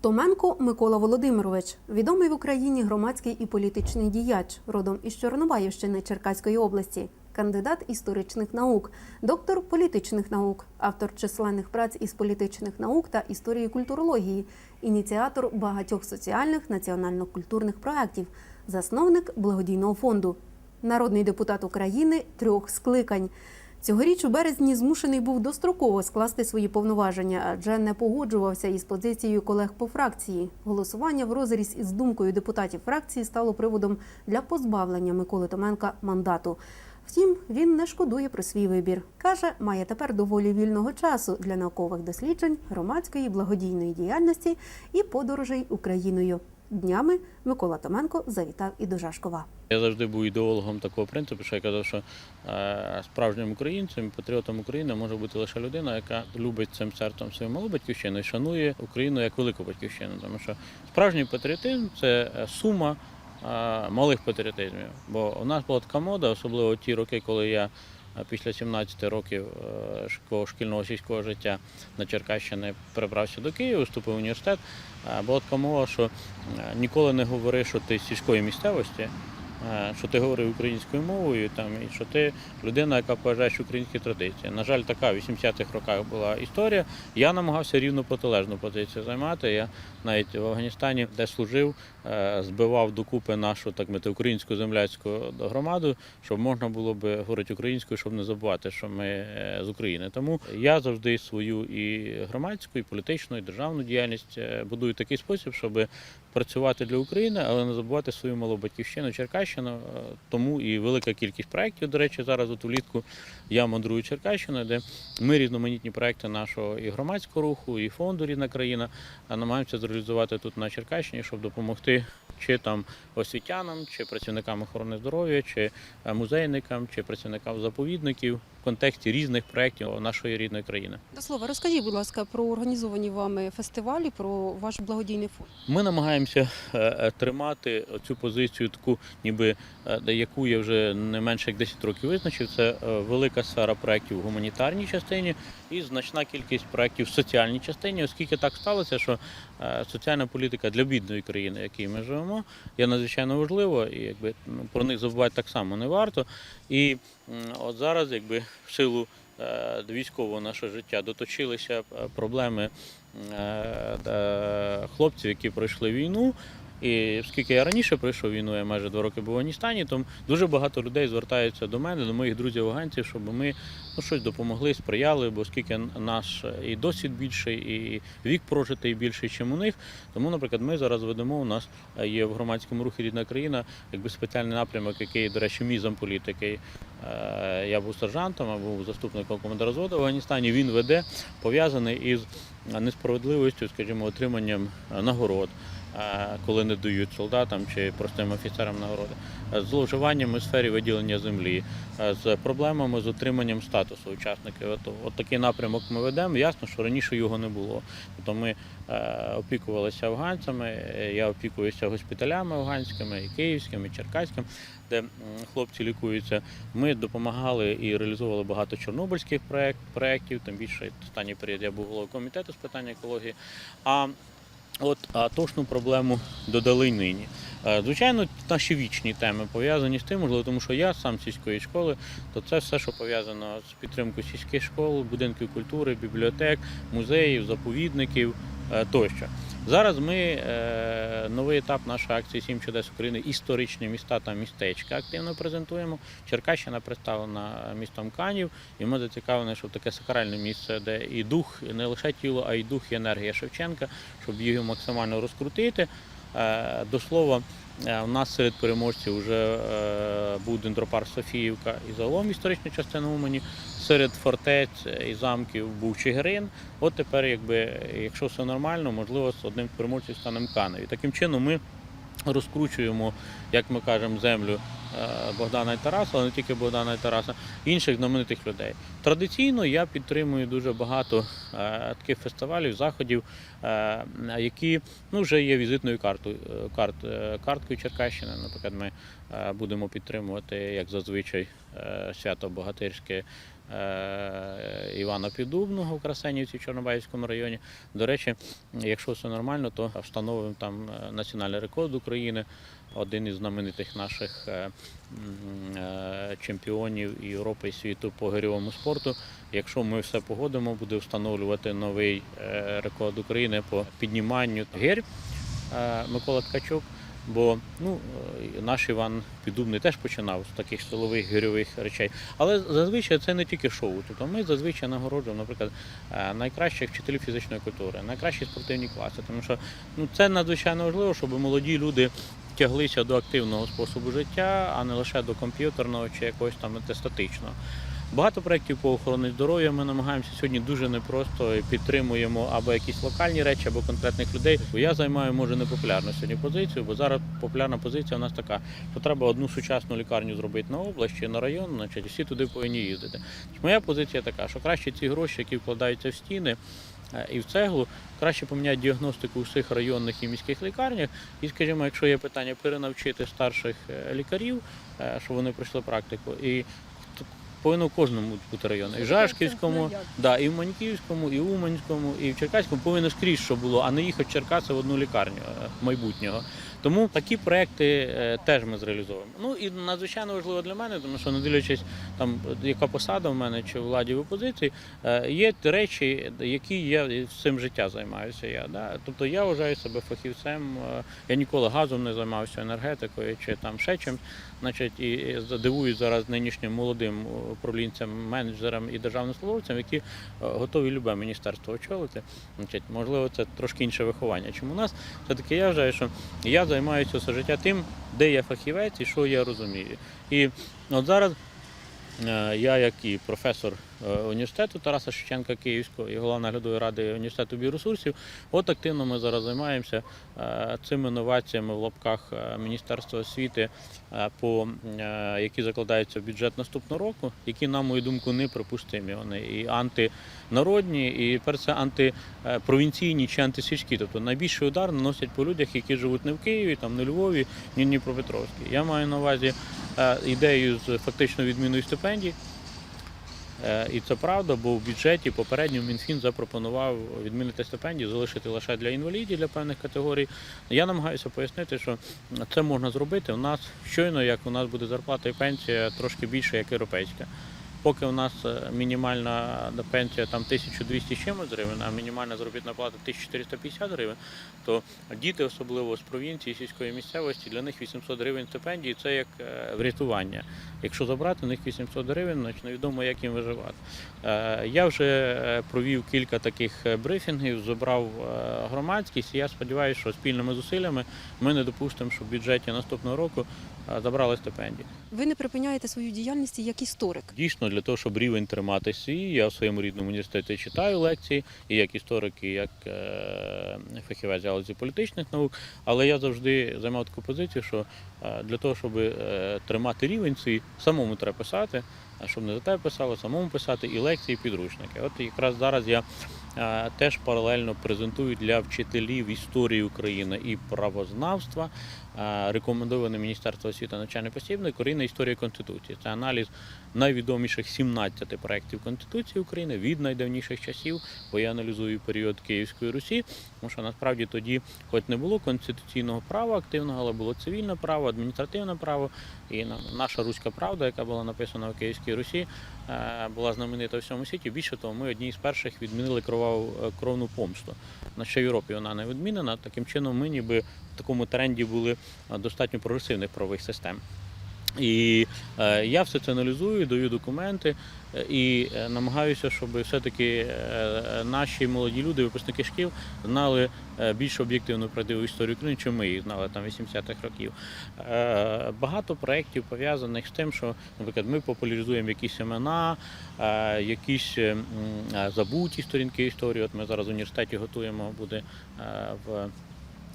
Томенко Микола Володимирович, відомий в Україні громадський і політичний діяч, родом із Чорнобаївщини Черкаської області, кандидат історичних наук, доктор політичних наук, автор численних праць із політичних наук та історії культурології, ініціатор багатьох соціальних національно-культурних проєктів, засновник благодійного фонду, народний депутат України трьох скликань. Цьогоріч у березні змушений був достроково скласти свої повноваження, адже не погоджувався із позицією колег по фракції. Голосування в розріз із думкою депутатів фракції стало приводом для позбавлення Миколи Томенка мандату. Втім, він не шкодує про свій вибір. Каже, має тепер доволі вільного часу для наукових досліджень, громадської благодійної діяльності і подорожей Україною. Днями Микола Томенко завітав і до Жашкова. Я завжди був ідеологом такого принципу, що я казав, що е, справжнім українцем, патріотом України може бути лише людина, яка любить цим серцем свою малу батьківщину і шанує Україну як велику батьківщину. Тому що справжній патріотизм це сума е, малих патріотизмів. Бо у нас була така мода, особливо ті роки, коли я після 17 років е, шкільного сільського життя на Черкащині перебрався до Києва, вступив в університет. Була така мова, що е, ніколи не говори, що ти з сільської місцевості, е, що ти говорив українською мовою, там, і що ти людина, яка поважає українські традиції. На жаль, така в 80-х роках була історія. Я намагався рівно протилежну позицію займати. Я навіть в Афганістані, де служив, збивав докупи нашу так мити, українську земляцьку громаду, щоб можна було би говорити українською, щоб не забувати, що ми е, з України. Тому я завжди свою і громадську, і політичну, і державну діяльність е, будую такий спосіб, щоб працювати для України, але не забувати свою малу батьківщину Черкащину. Е, Тому і велика кількість проєктів. До речі, зараз от влітку я мандрую Черкащиною, де ми різноманітні проєкти нашого і громадського руху, і фонду Рідна країна намагаємося зреалізувати тут на Черкащині, щоб допомогти City. Чи там освітянам, чи працівникам охорони здоров'я, чи е, музейникам, чи працівникам заповідників в контексті різних проєктів нашої рідної країни. До слова, розкажіть, будь ласка, про організовані вами фестивалі, про ваш благодійний фонд. Ми намагаємося е, е, тримати цю позицію, таку, ніби яку я вже не менше як 10 років визначив. Це велика сфера проєктів в гуманітарній частині і значна кількість проєктів в соціальній частині, оскільки так сталося, що соціальна політика для бідної країни, в якій ми живемо, є надзвичайно важливо, і якби ну, про них забувати так само не варто. І от зараз, якби в силу е, військового нашого життя доточилися е, проблеми е, хлопців, які пройшли війну. І оскільки я раніше пройшов війну, я майже два роки був в Афганістані, то дуже багато людей звертаються до мене, до моїх друзів афганців, щоб ми ну, щось допомогли, сприяли, бо оскільки наш і досвід більший, і вік прожитий більший, ніж у них. Тому, наприклад, ми зараз ведемо. У нас є в громадському рухі рідна країна, якби спеціальний напрямок, який, до речі, мій замполітики. Е, Я був сержантом, а був заступником командира зводу в Афганістані. Він веде пов'язаний із несправедливістю, скажімо, отриманням нагород, коли не дають солдатам чи простим офіцерам нагороди, з зловживанням у сфері виділення землі, з проблемами з отриманням статусу учасників АТО. От такий напрямок ми ведемо. Ясно, що раніше його не було. Тобто ми опікувалися афганцями, я опікуюся госпіталями афганськими, і київськими, і черкаськими, де хлопці лікуються. Ми допомагали і реалізовували багато чорнобильських проєкт, проєктів, тим більше останній період я був головою комітету з питань екології. А От а проблему додали нині. Е, Звичайно, наші вічні теми пов'язані з тим, можливо, тому що я сам сільської школи, то це все, що пов'язано з підтримкою сільських школ, будинків культури, бібліотек, музеїв, заповідників е, тощо. Зараз ми е, новий етап нашої акції Сім чудес України історичні міста та містечка активно презентуємо. Черкащина представлена містом Канів, і ми зацікавлені, щоб таке сакральне місце, де і дух, і не лише тіло, а й дух і енергія Шевченка, щоб її максимально розкрутити. Е, До слова, е, у нас серед переможців вже е, був дендропарк Софіївка і загалом історична частина Умані. Серед фортець і замків був Чигирин. От тепер, якби, якщо все нормально, можливо, з одним з переможців стане Канев. Таким чином ми розкручуємо, як ми кажемо, землю Богдана і Тараса, не тільки Богдана і Тараса, інших знаменитих людей. Традиційно я підтримую дуже багато е, таких фестивалів, заходів, е, які ну, вже є візитною картою, е, карт, е, карткою Черкащини. Наприклад, ми е, будемо підтримувати, як зазвичай, е, свято Богатирське е, Івана Піддубного в Красенівці в Чорнобаївському районі. До речі, якщо все нормально, то встановимо там е, національний рекорд України. Один із знаменитих наших е, е, чемпіонів Європи і світу по гирьовому спорту. Якщо ми все погодимо, буде встановлювати новий е, рекорд України по підніманню гирь е, Микола Ткачук. Бо ну, е, наш Іван Піддубний теж починав з таких силових гирьових речей. Але зазвичай це не тільки шоу. Тобто ми зазвичай нагороджуємо, наприклад, е, найкращих вчителів фізичної культури, найкращі спортивні класи. Тому що ну, це надзвичайно важливо, щоб молоді люди тяглися до активного способу життя, а не лише до комп'ютерного чи якогось там статичного. Багато проєктів по охороні здоров'я ми намагаємося сьогодні дуже непросто підтримуємо або якісь локальні речі, або конкретних людей. Бо Я займаю може непопулярну сьогодні позицію, бо зараз популярна позиція у нас така, що треба одну сучасну лікарню зробити на область чи на район, значить всі туди повинні їздити. Моя позиція така, що краще ці гроші, які вкладаються в стіни. е, І в цеглу краще поміняти діагностику у всіх районних і міських лікарнях. І, скажімо, якщо є питання перенавчити старших е, лікарів, е, щоб вони пройшли практику, і повинно в кожному бути району. І в Жашківському, да, і в Маньківському, і в Уманському, і в Черкаському повинно скрізь, що було, а не їхати в Черкаси в одну лікарню е, майбутнього. Тому такі проекти е, теж ми зреалізовуємо. Ну і надзвичайно важливо для мене, тому що не дивлячись там, яка посада в мене чи в владі в опозиції, е, є речі, які я цим життя займаюся. Я да? тобто я вважаю себе фахівцем. е, Я ніколи газом не займався енергетикою чи там ще чимось. Значить, і дивуюсь зараз нинішнім молодим управлінцям, менеджерам і державним службовцям, які готові любе міністерство очолити. Значить, можливо, це трошки інше виховання. Чому у нас все-таки я вважаю, що я займаюся все життя тим, де я фахівець і що я розумію. І от зараз е, я, як і професор університету Тараса Шевченка Київського і голова наглядової ради університету біоресурсів, от активно ми зараз займаємося е, цими новаціями в лапках е, Міністерства освіти, е, по, е, які закладаються в бюджет наступного року, які, на мою думку, неприпустимі. Вони і антинародні, і перш це антипровінційні чи антисільські. Тобто найбільший удар наносять по людях, які живуть не в Києві, там не в Львові, ні в Дніпропетровській. Я маю на увазі е, ідею з фактично відміною стипендій. Е, І це правда, бо в бюджеті попередньо Мінфін запропонував відмінити стипендії, залишити лише для інвалідів для певних категорій. Я намагаюся пояснити, що це можна зробити. У нас щойно, як у нас буде зарплата і пенсія трошки більше, як європейська. Поки у нас е, мінімальна пенсія там 1200 чимось гривень, а мінімальна заробітна плата 1450 гривень, то діти, особливо з провінції, сільської місцевості, для них 800 гривень стипендії це як е, врятування. Якщо забрати у них 800 гривень, значить невідомо, як їм виживати. Е, Я вже провів кілька таких брифінгів, зібрав громадськість, і я сподіваюся, що спільними зусиллями ми не допустимо, що в бюджеті наступного року забрали стипендії. Ви не припиняєте свою діяльність як історик. Дійсно, для того, щоб рівень тримати свій, я в своєму рідному університеті читаю лекції, і як історик, і як е, фахівець галузі політичних наук. Але я завжди займав таку позицію, що е, для того, щоб е, тримати рівень свій, самому треба писати, а щоб не за тебе писали, самому писати і лекції, і підручники. От якраз зараз я теж паралельно презентую для вчителів історії України і правознавства рекомендоване Міністерство освіти навчальний посібник Україна історія Конституції. Це аналіз найвідоміших 17 проєктів Конституції України від найдавніших часів, бо я аналізую період Київської Русі, тому що насправді тоді, хоч не було конституційного права активного, але було цивільне право, адміністративне право. І на- наша руська правда, яка була написана в Київській Русі, е, була знаменита у всьому світі. Більше того, ми одні з перших відмінили кроваву е, кровну помсту. На ще Європі вона не відмінена. Таким чином, ми ніби в такому тренді були достатньо прогресивних правових систем. І е, я все це аналізую, даю документи е, і е, намагаюся, щоб все-таки наші молоді люди, випускники шкіл, знали більш об'єктивну правдиву історію України, чим ми її знали там 80-х років. Багато проєктів пов'язаних з тим, що, наприклад, ми популяризуємо якісь імена, якісь забуті сторінки історії. От ми зараз в університеті готуємо, буде в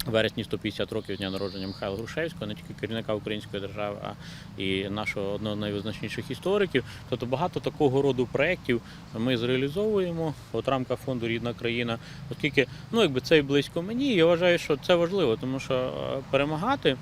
вересні 150 років дня народження Михайла Грушевського, не тільки керівника української держави, а і нашого одного з найвизначніших істориків. Тобто багато такого роду проєктів ми зреалізовуємо от рамка фонду Рідна країна, оскільки ну якби це і близько мені. Я вважаю, що це важливо, тому що е, перемагати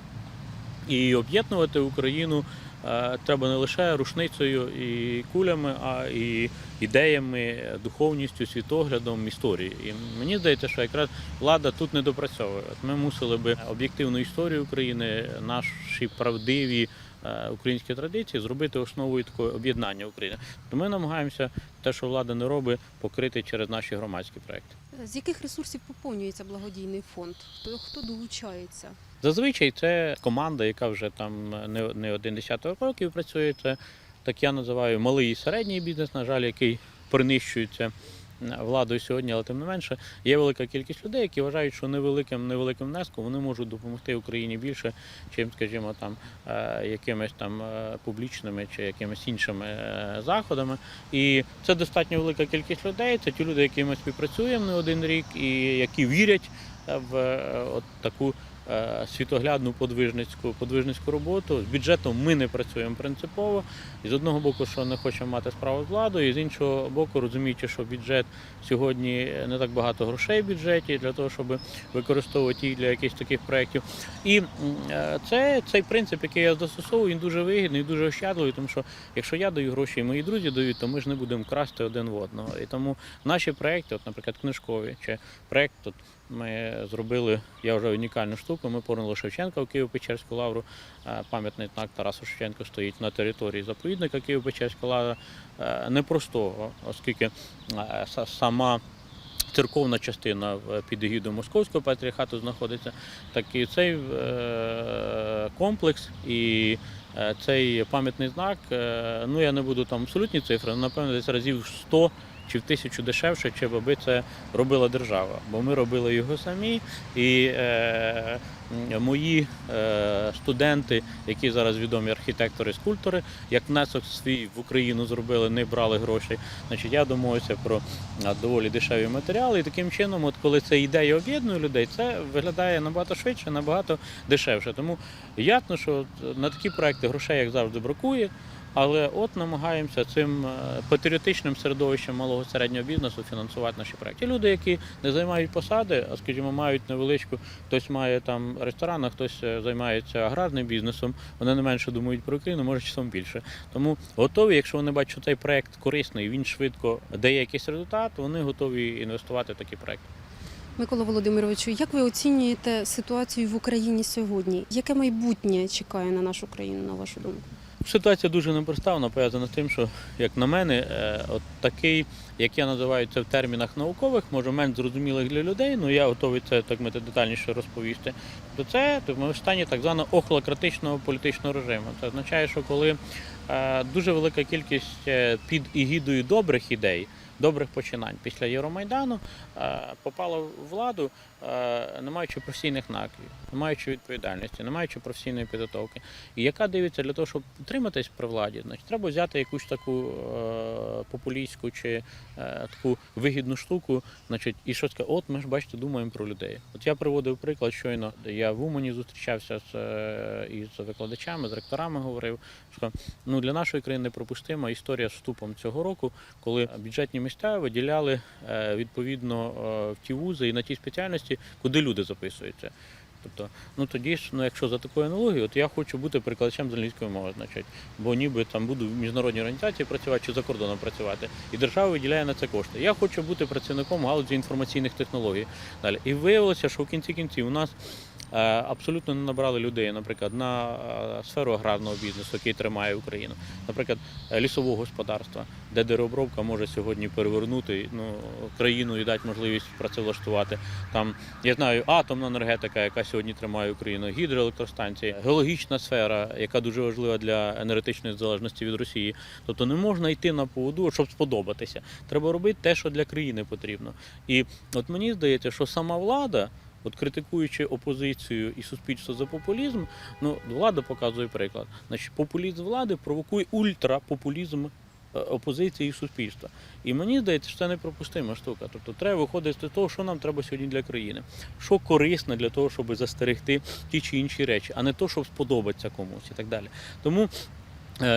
і об'єднувати Україну. Е, треба не лише рушницею і кулями, а і ідеями, духовністю, світоглядом, історією. І мені здається, що якраз влада тут не допрацьовує. Ми мусили би об'єктивну історію України, наші правдиві е, українські традиції зробити основою такого об'єднання України. То ми намагаємося те, що влада не робить, покрити через наші громадські проекти. З яких ресурсів поповнюється благодійний фонд? Хто долучається? Зазвичай це команда, яка вже там не, не один десяток років працює. Це так я називаю малий і середній бізнес, на жаль, який принищується владою сьогодні, але тим не менше є велика кількість людей, які вважають, що невеликим невеликим внеском вони можуть допомогти Україні більше, чим, скажімо, там е, якимись там е, публічними чи якимись іншими е, заходами. І це достатньо велика кількість людей. Це ті люди, які ми співпрацюємо не один рік, і які вірять е, в е, от таку е, світоглядну подвижницьку подвижницьку роботу. З бюджетом ми не працюємо принципово. І з одного боку, що не хочемо мати справу з владою, і з іншого боку, розуміючи, що бюджет сьогодні не так багато грошей в бюджеті для того, щоб використовувати їх для якихось таких проєктів. І е, це цей принцип, який я застосовую, він дуже вигідний, дуже ощадливий, тому що якщо я даю гроші, і мої друзі дають, то ми ж не будемо красти один в одного. І тому наші проекти, от, наприклад, книжкові чи проект тут. Ми зробили я вже унікальну штуку. Ми повернули Шевченка в Києво-Печерську лавру. Е, Пам'ятний знак Тарасу Шевченка стоїть на території заповідника Києво-Печерська лавра. Е, Непростого, оскільки е, сама церковна частина під егідою Московського патріархату знаходиться. Так і цей комплекс і цей пам'ятний знак. Ну я не буду там абсолютні цифри, але напевно десь разів 100 чи в тисячу дешевше, чи аби це робила держава. Бо ми робили його самі, і е, мої е, студенти, які зараз відомі архітектори, скульптори, як внесок свій в Україну зробили, не брали грошей. Значить, я домовився про доволі дешеві матеріали. І таким чином, от коли ця ідея об'єднує людей, це виглядає набагато швидше, набагато дешевше. Тому ясно, що на такі проекти грошей, як завжди, бракує. Але от намагаємося цим е, патріотичним середовищем малого середнього бізнесу фінансувати наші проекти. Люди, які не займають посади, а скажімо, мають невеличку, хтось має там ресторан, а хтось е, займається аграрним бізнесом, вони не менше думають про Україну, може часом більше. Тому готові, якщо вони бачать, що цей проект корисний, він швидко дає якийсь результат, вони готові інвестувати в такі проекти. Микола Володимировичу, як ви оцінюєте ситуацію в Україні сьогодні? Яке майбутнє чекає на нашу країну, на вашу думку? Ситуація дуже непроста, вона пов'язана з тим, що, як на мене, е, от такий, як я називаю це в термінах наукових, може менш зрозумілих для людей, ну я готовий це так мити детальніше розповісти. То це то ми в стані так званого охлократичного політичного режиму. Це означає, що коли е, дуже велика кількість е, під егідою добрих ідей. Добрих починань після Євромайдану попала в владу, не маючи професійних накладів, не маючи відповідальності, не маючи професійної підготовки. І яка дивиться для того, щоб утриматись при владі, значить треба взяти якусь таку е, популістську чи е, таку вигідну штуку, значить, і що сказати, от ми ж бачите, думаємо про людей. От я приводив приклад щойно, я в Умані зустрічався з е, із викладачами, з ректорами говорив, що ну для нашої країни непропустима історія з вступом цього року, коли бюджетні місця виділяли е, відповідно е, в ті вузи і на ті спеціальності, куди люди записуються. Тобто, ну тоді ж, ну якщо за такою аналогією, от я хочу бути перекладачем з англійської мови, значить, бо ніби там буду в міжнародній організації працювати чи за кордоном працювати, і держава виділяє на це кошти. Я хочу бути працівником галузі інформаційних технологій. Далі. І виявилося, що в кінці кінців у нас абсолютно не набрали людей, наприклад, на е, сферу аграрного бізнесу, який тримає Україну, наприклад, е, лісового господарства, де деревообробка може сьогодні перевернути ну, країну і дати можливість працевлаштувати. Там я знаю, атомна енергетика, яка сьогодні тримає Україну, гідроелектростанції, геологічна сфера, яка дуже важлива для енергетичної залежності від Росії. Тобто не можна йти на поводу, щоб сподобатися. Треба робити те, що для країни потрібно. І от мені здається, що сама влада. От критикуючи опозицію і суспільство за популізм, ну влада показує приклад. Значить, популізм влади провокує ультрапопулізм е, опозиції і суспільства. І мені здається, що це непропустима штука. Тобто треба виходити з того, що нам треба сьогодні для країни, що корисно для того, щоб застерегти ті чи інші речі, а не то, щоб сподобатися комусь і так далі. Тому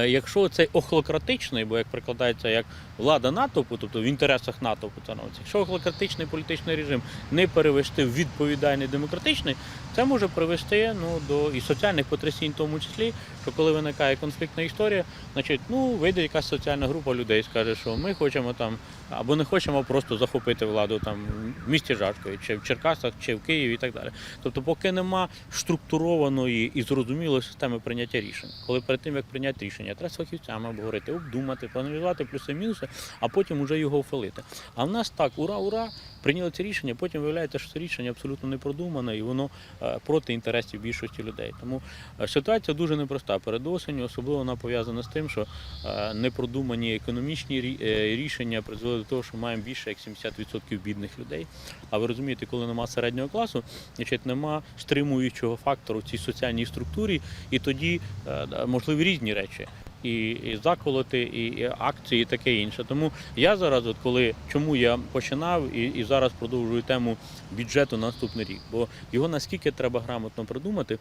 Якщо цей охлократичний, бо як прикладається як влада натовпу, тобто в інтересах натовпу становиться, якщо охлократичний політичний режим не перевести в відповідальний демократичний, це може привести ну, до і соціальних потрясінь, в тому числі, що коли виникає конфліктна історія, значить, ну вийде якась соціальна група людей, скаже, що ми хочемо там або не хочемо просто захопити владу там в місті Жашкові, чи в Черкасах, чи в Києві і так далі. Тобто, поки нема структурованої і зрозумілої системи прийняття рішень, коли перед тим як прийняти рішення, треба з фахівцями обговорити, обдумати, проаналізувати плюси-мінуси, а потім вже його вфалити. А в нас так, ура, ура, прийняли це рішення, потім виявляється, що це рішення абсолютно не продумане і воно е, проти інтересів більшості людей. Тому е, ситуація дуже непроста. Перед осенню особливо вона пов'язана з тим, що е, непродумані економічні рішення призвели до того, що маємо більше як 70% бідних людей. А ви розумієте, коли нема середнього класу, значить нема стримуючого фактору в цій соціальній структурі, і тоді можливі різні речі. І, і заколоти, і, і акції, і таке інше. Тому я зараз, от коли чому я починав і, і зараз продовжую тему бюджету на наступний рік, бо його наскільки треба грамотно придумати.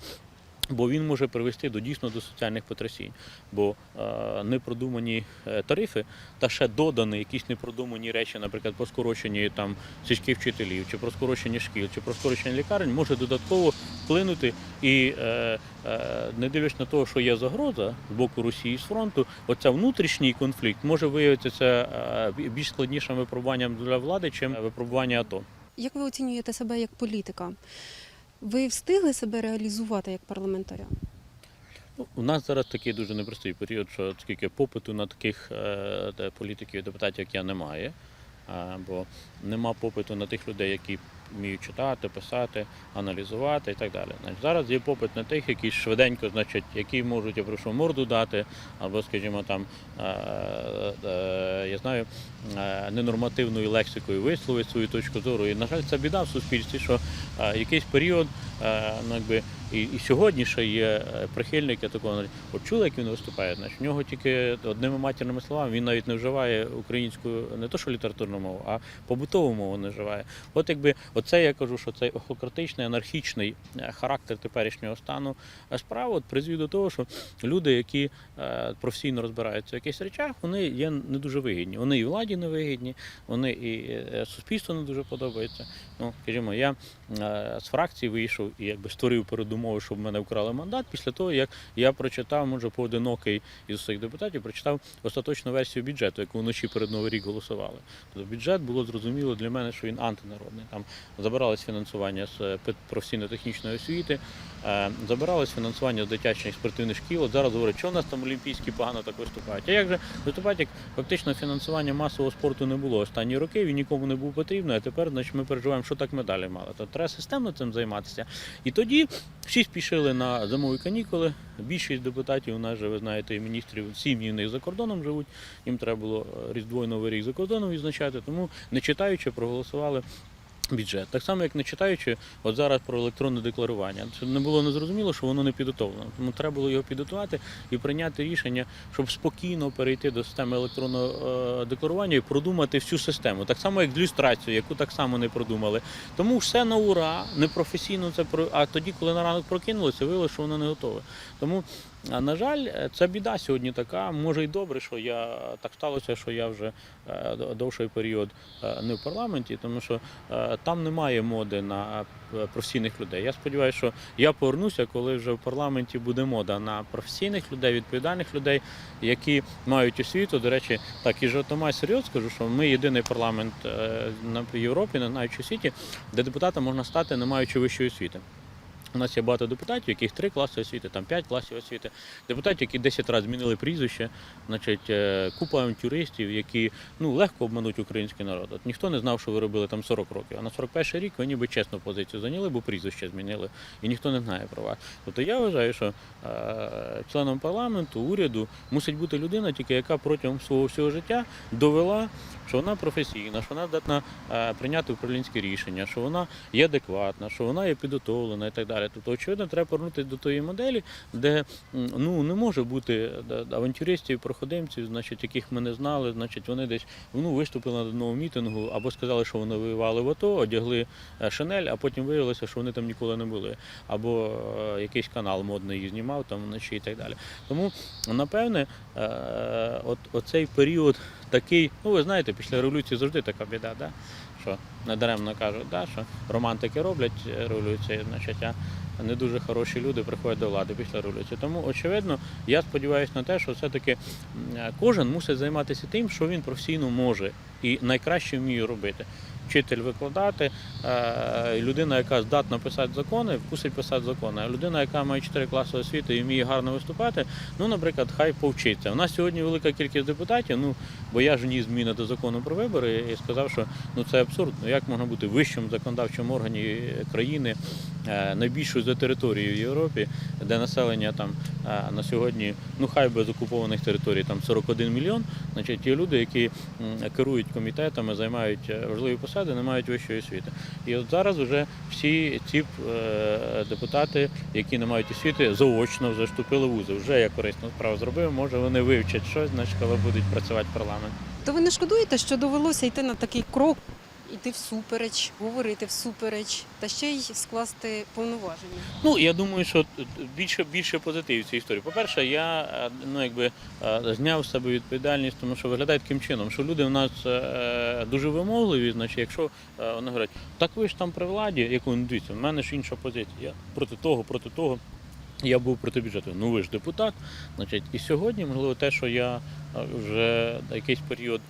Бо він може привести до дійсно до соціальних потрясінь, бо е, непродумані е, тарифи та ще додані якісь непродумані речі, наприклад, про скорочення там сільських вчителів, чи про скорочення шкіл, чи про скорочення лікарень, може додатково вплинути і е, е, не дивлячись на те, що є загроза з боку Росії з фронту, оця внутрішній конфлікт може виявитися е, більш складнішим випробуванням для влади, чим випробування АТО. Як ви оцінюєте себе як політика? Ви встигли себе реалізувати як парламентаря? Ну, У нас зараз такий дуже непростий період, що скільки попиту на таких е, політиків і депутатів, як я, немає. Бо нема попиту на тих людей, які вміють читати, писати, аналізувати і так далі. Значить, зараз є попит на тих, які швиденько, значить, які можуть, я прошу, морду дати, або, скажімо, там, е, е, я знаю, е, ненормативною лексикою висловити свою точку зору. І, на жаль, це біда в суспільстві, що якийсь період, ну, якби, і, і сьогодні ще є е, прихильники такого. От чули, як він виступає? Значить, в нього тільки одними матірними словами він навіть не вживає українську не то, що літературну мову, а побутову мову не вживає. От якби оце я кажу, що цей охлократичний, анархічний е, характер теперішнього стану е, справ от призвів до того, що люди, які професійно розбираються в якихось речах, вони є не дуже вигідні. Вони і владі не вигідні, вони і суспільству не дуже подобаються. Ну, скажімо, я з фракції вийшов і якби створив передумови, щоб в мене вкрали мандат після того, як я прочитав, може, поодинокий із своїх депутатів, прочитав остаточну версію бюджету, яку вночі перед Новий рік голосували. Тобто бюджет було зрозуміло для мене, що він антинародний. Там забиралось фінансування з е, професійно-технічної освіти, е, забиралось фінансування з дитячих спортивних шкіл. От зараз говорять, що в нас там олімпійські погано так виступають. А як же виступають, як фактично фінансування масового спорту не було останні роки, він нікому не був потрібен, а тепер значить, ми переживаємо, що так медалі мали. То треба системно цим займатися. І тоді всі спішили на зимові канікули. Більшість депутатів у нас же, ви знаєте, і міністрів сім'ї в них за кордоном живуть. Їм треба було е, Різдво і Новий рік за кордоном відзначати, тому не читаючи, проголосували. Бюджет. Так само, як не читаючи, от зараз про електронне декларування. Це не було незрозуміло, що воно не підготовлено. Тому треба було його підготувати і прийняти рішення, щоб спокійно перейти до системи електронного е, декларування і продумати всю систему. Так само, як з люстрацією, яку так само не продумали. Тому все на ура, непрофесійно це про. А тоді, коли на ранок прокинулося, виявилося, що воно не готове. Тому, на жаль, е, це біда сьогодні така. Може й добре, що я так сталося, що я вже е, довший період е, не в парламенті, тому що там немає моди на професійних людей. Я сподіваюся, що я повернуся, коли вже в парламенті буде мода на професійних людей, відповідальних людей, які мають освіту. До речі, так і жартома серйозно скажу, що ми єдиний парламент на Європі, навіть у світі, де депутатом можна стати, не маючи вищої освіти. У нас є багато депутатів, яких три класи освіти, там п'ять класів освіти. Депутатів, які 10 разів змінили прізвище, значить, е, купа авантюристів, які ну, легко обмануть український народ. От ніхто не знав, що ви робили там 40 років. А на 41 рік ви ніби чесну позицію зайняли, бо прізвище змінили, і ніхто не знає про вас. Тобто я вважаю, що е, членом парламенту, уряду мусить бути людина, тільки яка протягом свого всього життя довела, що вона професійна, що вона здатна е, прийняти управлінське рішення, що вона є адекватна, що вона є підготовлена і так далі. Тобто, очевидно, треба повернутися до тої моделі, де ну не може бути авантюристів, проходимців, значить, яких ми не знали, значить, вони десь ну, виступили на одному мітингу або сказали, що вони воювали в АТО, одягли е, шинель, а потім виявилося, що вони там ніколи не були. Або е, якийсь канал модний її знімав там вночі і так далі. Тому, напевне, е, от оцей період такий, ну ви знаєте, після революції завжди така біда, да? Що недаремно кажуть, да, що романтики роблять е, революцію, значить, а не дуже хороші люди приходять до влади після революції. Тому, очевидно, я сподіваюся на те, що все-таки кожен мусить займатися тим, що він професійно може і найкраще вміє робити. Вчитель викладати, е, людина, яка здатна писати закони, мусить писати закони. А людина, яка має 4 класи освіти і вміє гарно виступати, ну, наприклад, хай повчиться. У нас сьогодні велика кількість депутатів, ну, бо я ж вніс зміни до закону про вибори і сказав, що ну, це абсурд. Ну, як можна бути вищим законодавчим органі країни, е, найбільшою за територією в Європі, де населення там е, на сьогодні, ну хай без окупованих територій, там 41 мільйон, значить, є люди, які керують комітетами, займають е, важливі посади, не мають вищої освіти. І от зараз вже всі ці е, депутати, які не мають освіти, заочно вже вступили в вузи. Вже я корисну справу зробив. Може вони вивчать щось, значить, коли будуть працювати парламент. То ви не шкодуєте, що довелося йти на такий крок, йти всупереч, говорити всупереч, та ще й скласти повноваження? Ну я думаю, що більше більше позитивів цій історії. По-перше, я е, ну якби е, зняв з себе відповідальність, тому що виглядає таким чином, що люди в нас е, дуже вимогливі. Значить, якщо вони говорять, так ви ж там при владі, яку ну, дивіться, в мене ж інша позиція. Я проти того, проти того. Я був проти бюджету. Ну ви ж депутат. Значить, і сьогодні, можливо, те, що я вже якийсь період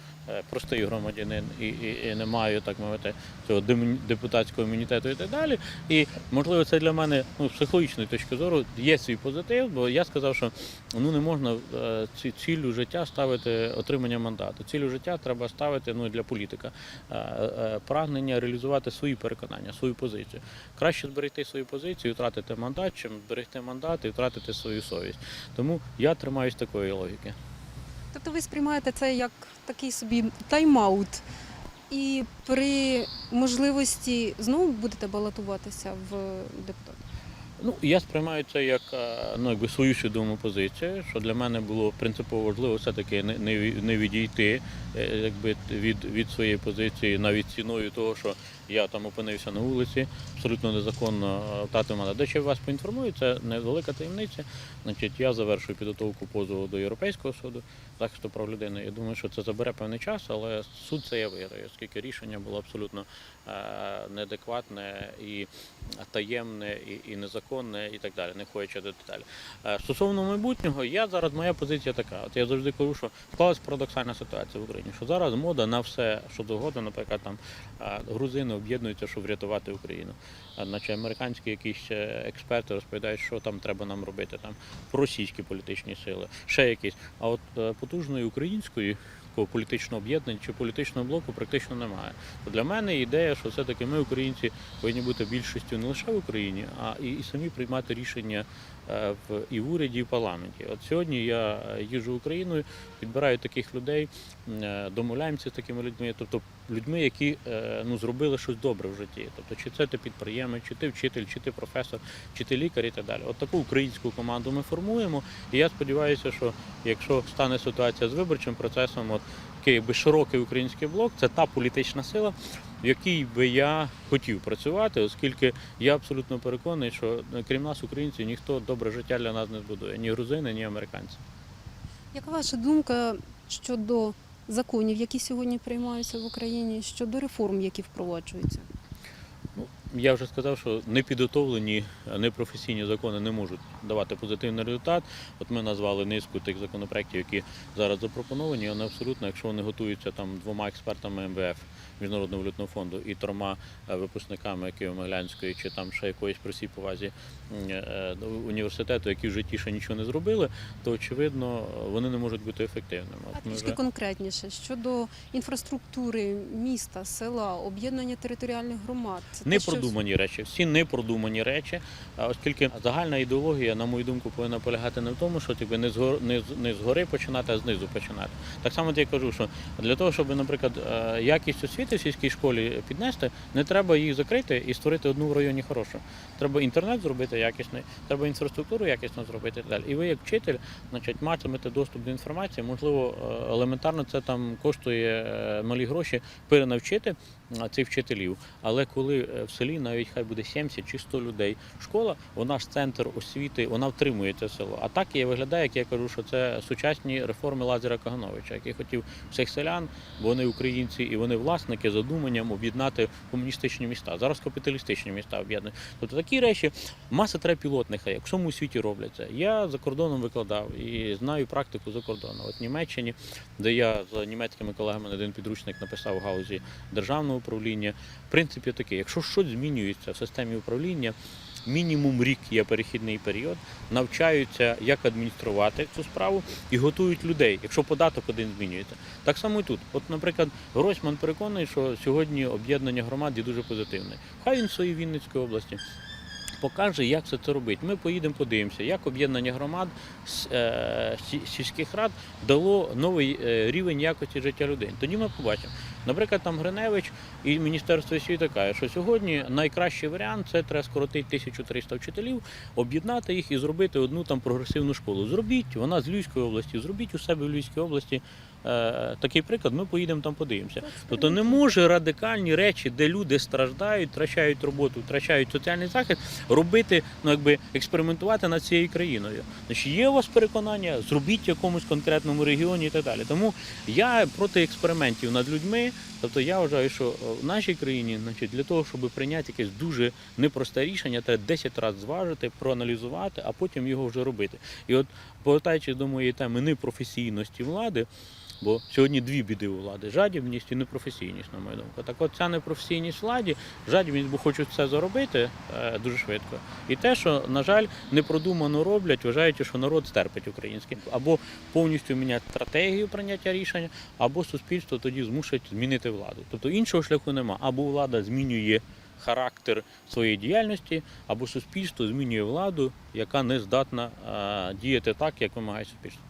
простий громадянин і, і, і не маю, так мовити, цього депутатського імунітету і так далі. І можливо, це для мене ну, з психологічної точки зору є свій позитив, бо я сказав, що ну не можна е, ці цілю життя ставити отримання мандату. Цілю життя треба ставити ну для політика. е, е, Прагнення реалізувати свої переконання, свою позицію. Краще зберегти свою позицію, і втратити мандат, чим зберегти мандат і втратити свою совість. Тому я тримаюсь такої логіки. Тобто ви сприймаєте це як такий собі тайм-аут, і при можливості знову будете балотуватися в депутат? Ну, я сприймаю це як е, ну, якби свою свідому позицію, що для мене було принципово важливо все-таки не, не, не відійти е, якби, від, від своєї позиції навіть ціною того, що я там опинився на вулиці, абсолютно незаконно е, втратив мандат. Де ще вас поінформую, це невелика таємниця. Значить, я завершую підготовку позову до Європейського суду захисту прав людини. Я думаю, що це забере певний час, але суд це я виграю, оскільки рішення було абсолютно е, неадекватне і таємне і, незаконне, і так далі, не ходячи до деталі. Е, Стосовно майбутнього, я зараз моя позиція така. От я завжди кажу, що склалась парадоксальна ситуація в Україні, що зараз мода на все, що завгодно, наприклад, там грузини об'єднуються, щоб врятувати Україну. Значить, американські якісь е, експерти розповідають, що там треба нам робити, там російські політичні сили, ще якісь. А от е, потужної української політичного об'єднання чи політичного блоку практично немає. То для мене ідея, що все-таки ми, українці, повинні бути більшістю не лише в Україні, а і, і самі приймати рішення в і в уряді, і в парламенті. От сьогодні я е, їжджу Україною, підбираю таких людей, е, домовляємося з такими людьми, тобто людьми, які е, ну, зробили щось добре в житті. Тобто, чи це ти підприємець, чи ти вчитель, чи ти професор, чи ти лікар і так далі. От таку українську команду ми формуємо. І я сподіваюся, що якщо стане ситуація з виборчим процесом, от такий якби широкий український блок, це та політична сила, в якій би я хотів працювати, оскільки я абсолютно переконаний, що крім нас, українців, ніхто добре життя для нас не збудує, ні грузини, ні американці. Яка ваша думка щодо законів, які сьогодні приймаються в Україні, щодо реформ, які впроваджуються? Я вже сказав, що непідготовлені, е, непрофесійні закони не можуть давати позитивний результат. От ми назвали низку тих законопроєктів, які зараз запропоновані. Вони абсолютно, якщо вони готуються там двома експертами МВФ Міжнародного валютного фонду і трьома е, випускниками Києво-Могилянської чи там ще якоїсь при всій повазі е, університету, які в житті ще нічого не зробили, то очевидно вони не можуть бути ефективними. А трішки вже- конкретніше щодо інфраструктури міста, села, об'єднання територіальних громад. Це Не що непродумані речі, всі непродумані речі, оскільки загальна ідеологія, на мою думку, повинна полягати не в тому, що типу, не згори, не, не згори починати, а знизу починати. Так само я кажу, що для того, щоб, наприклад, е, якість освіти в сільській школі піднести, не треба їх закрити і створити одну в районі хорошу. Треба інтернет зробити якісний, треба інфраструктуру якісно зробити і далі. І ви, як вчитель, значить, матимете доступ до інформації. Можливо, е, елементарно це там коштує е, малі гроші перенавчити цих вчителів. Але коли е, в селі навіть хай буде 70 чи 100 людей, школа, вона ж центр освіти, вона втримує це село. А так я виглядає, як я кажу, що це сучасні реформи Лазаря Кагановича, який хотів всіх селян, бо вони українці і вони власники за думанням об'єднати комуністичні міста. Зараз капіталістичні міста об'єднують. Тобто такі речі маса треба пілотних, як в всьому світі робляться. Я за кордоном викладав і знаю практику за кордоном. От в Німеччині, де я з німецькими колегами на один підручник написав в галузі державного управління. В принципі, таке, якщо щось змінюється в системі управління. Мінімум рік є перехідний період, навчаються, як адмініструвати цю справу і готують людей, якщо податок один змінюється. Так само і тут. От, наприклад, Гройсман переконаний, що сьогодні об'єднання громад є дуже позитивне. Хай він в своїй Вінницької області покаже, як все це робити. Ми поїдемо, подивимося, як об'єднання громад е, сільських рад дало новий е, рівень якості життя людей. Тоді ми побачимо. Наприклад, там Гриневич і Міністерство освіти каже, що сьогодні найкращий варіант це треба скоротити 1300 вчителів, об'єднати їх і зробити одну там прогресивну школу. Зробіть, вона з Львівської області, зробіть у себе в Львівській області. Е, Такий приклад, ми поїдемо там подивимося. Тобто не може радикальні речі, де люди страждають, втрачають роботу, втрачають соціальний захист, робити, ну якби експериментувати над цією країною. Значить, є у вас переконання, зробіть в якомусь конкретному регіоні і так далі. Тому я проти експериментів над людьми. Тобто я вважаю, що е, в нашій країні, значить, для того, щоб прийняти якесь дуже непросте рішення, треба 10 разів зважити, проаналізувати, а потім його вже робити. І от повертаючись до моєї теми непрофесійності влади. Бо сьогодні дві біди у влади жадібність і непрофесійність, на мою думку. Так от ця непрофесійність владі, жадібність, бо хочуть це заробити е, дуже швидко. І те, що, на жаль, непродумано роблять, вважаючи, що народ стерпить український. Або повністю міняти стратегію прийняття рішення, або суспільство тоді змусить змінити владу. Тобто іншого шляху нема. Або влада змінює характер своєї діяльності, або суспільство змінює владу, яка не здатна діяти так, як вимагає суспільство.